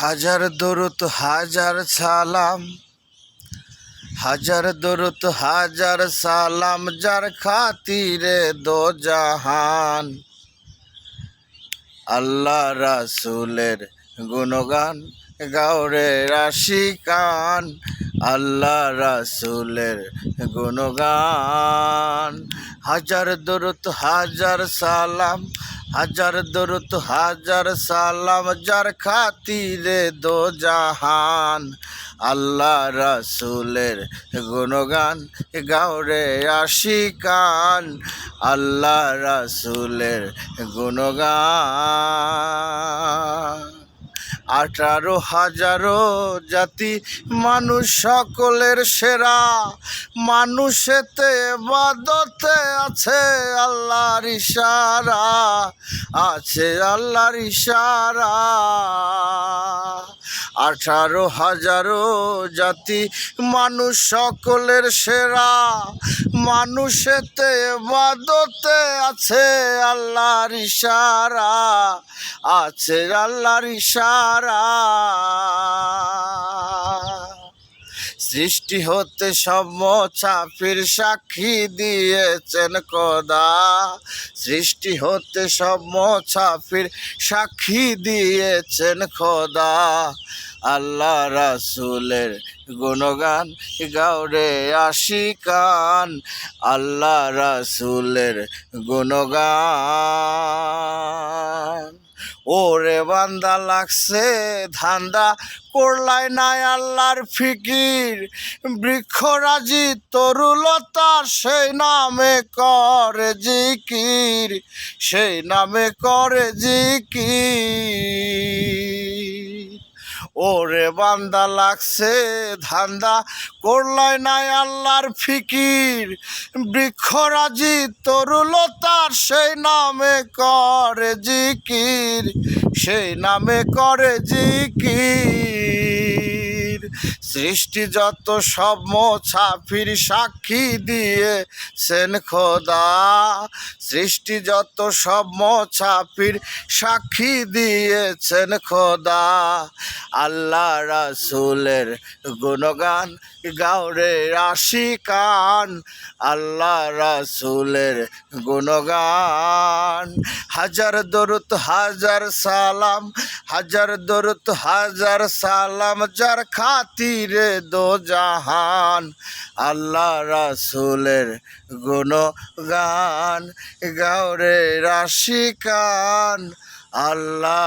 হাজার দরুত হাজার সালাম। হাজার দরুত হাজার সালাম যার খাতিরে দো জাহান। আল্লাহ রাসুলের গুণগান, গাওরে রাশিকান আল্লাহ রাসুলের গুণগান। হাজার দরুত হাজার সালাম, হাজার দরুত হাজার সালাম, যার খাতিরে দো জাহান। আল্লাহ রাসুলের গুণগান, গাওরে আশিকান। আল্লাহ রাসুলের গুণগান। আঠারো হাজারো জাতি মানুষ সকলের সেরা। মানুষেতে বাদতে আছে আল্লাহর ইশারা আছে আল্লাহর ইশারা। আঠারো হাজারো জাতি মানুষ সকলের সেরা। মানুষেতে বাদতে আছে আল্লাহর ইশারা আছে আল্লাহর ইশারা। সৃষ্টি হতে সব ছাপির সাক্ষী দিয়েছেন কদা। সৃষ্টি হতে সব ছাপির সাক্ষী দিয়েছেন খোদা আল্লাহ রাসুলের গুণগান গাওরে আশিকান। আল্লাহ রাসুলের গুণগান। ওরে বান্দা লাগছে, ধান্দা করলাই নাই আল্লাহর ফিকির। বৃক্ষরাজি তরুলতা সেই নামে করে জিকির, সেই নামে করে জিকির। ওরে বান্দা লাগছে ধান্দা, করলাই নাই আল্লাহর ফিকির। বৃক্ষরাজি তরুলতার সেই নামে করে জিকির, সেই নামে করে জিকির। সৃষ্টি যত সব ছাফির সাক্ষী দিয়ে সেন খোদা। সৃষ্টি যত সব ছাফির সাক্ষী দিয়েছেন খোদা। আল্লাহ রাসুলের গুণগান গাওরে রাশিকান। আল্লাহ রাসুলের গুণগান। হাজার দরুত হাজার সালাম, হাজার দরুত হাজার সালাম যার খাতিরে দো জাহান আল্লাহ রাসুলের গুণগান গাওরে রাশিকান আল্লাহ